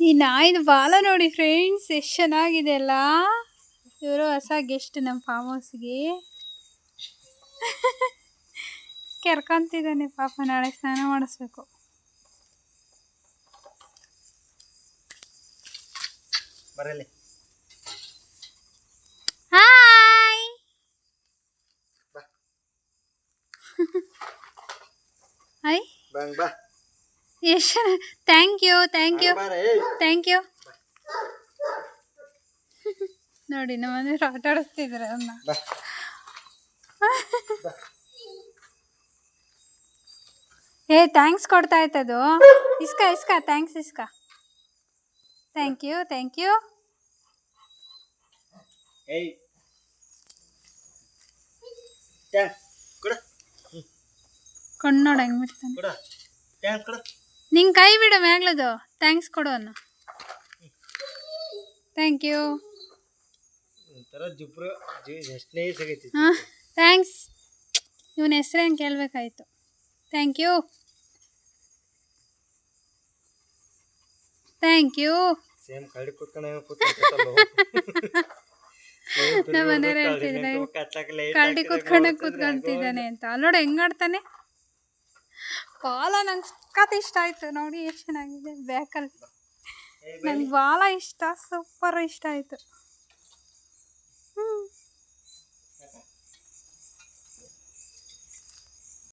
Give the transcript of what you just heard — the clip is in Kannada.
ಈ ನಾಯಿದು ಬಾಲ ನೋಡಿ ಫ್ರೆಂಡ್ಸ್ ಎಷ್ಟು ಚೆನ್ನಾಗಿದೆ ಅಲ್ಲ? ಇವರು ಹೊಸ ಗೆಸ್ಟ್ ನಮ್ಮ ಫಾರ್ಮ್ ಹೌಸ್ಗೆ ಕೆರ್ಕೊಂತಿದ್ದಾನೆ ಪಾಪ ನಾಳೆ ಸ್ನಾನ ಮಾಡಿಸ್ಬೇಕು. ಬರಲಿ. ಹಾಯ್ ಬಾ. ಹಾಯ್ ಬಂಗ್ ಬಾ. ಎಷ್ಟು thank you thank you thank you ನೋಡಿ ನಮ್ಮ ಮನೆಯವ್ರು ಆಟ ಆಡಿಸ್ತಿದ್ದಾರೆ ಬಾ. ಏ ಥ್ಯಾಂಕ್ಸ್ ಕೊಡ್ತಾ ಇತ್ತದು ಇಸ್ಕ ಇಸ್ಕ ಥ್ಯಾಂಕ್ಸ್ ಇಸ್ಕ. ಥ್ಯಾಂಕ್ ಯು ಥ್ಯಾಂಕ್ ಯು ಕಣ್ಣೋಡ ಹೆಂಗ್ ಬಿಡ್ತಾನೆ. ಕೊಡ. ಟ್ಯಾಂಕ್ ಕೊಡ. ನಿಂಗೆ ಕೈ ಬಿಡು ಮ್ಯಾಗ್ಲದು ಥ್ಯಾಂಕ್ಸ್ ಕೊಡು ಅನ್ನು. ಥ್ಯಾಂಕ್ ಯು ಹಾಂ ಥ್ಯಾಂಕ್ಸ್ ಇವನ ಹೆಸ್ರೇನು ಕೇಳಬೇಕಾಯ್ತು. Thank you thank you same ಕಳ್ಳಿ ಕೂತ್ಕೊಂಡು ನಮ್ಮ ಮನೆಯವ್ರು ಹೇಳ್ತಿದ್ರೆ ಕಳ್ಳಿ ಕೂತ್ಕೊಂಡು ಕೂತ್ಕೊಳ್ತಿದ್ದಾನೆ ಅಂತ. ಅಲ್ಲೋಡು ಹೆಂಗ್ ಬಾಲ ನಂಗೆ ಸಖತ್ ಇಷ್ಟ ಆಯಿತು. ನೋಡಿ ಎಷ್ಟು ಚೆನ್ನಾಗಿದೆ. ಬ್ಯಾಕಲ್ಲಿ ನಂಗೆ ಭಾಳ ಇಷ್ಟ. ಸೂಪರ್ ಇಷ್ಟ ಆಯ್ತು.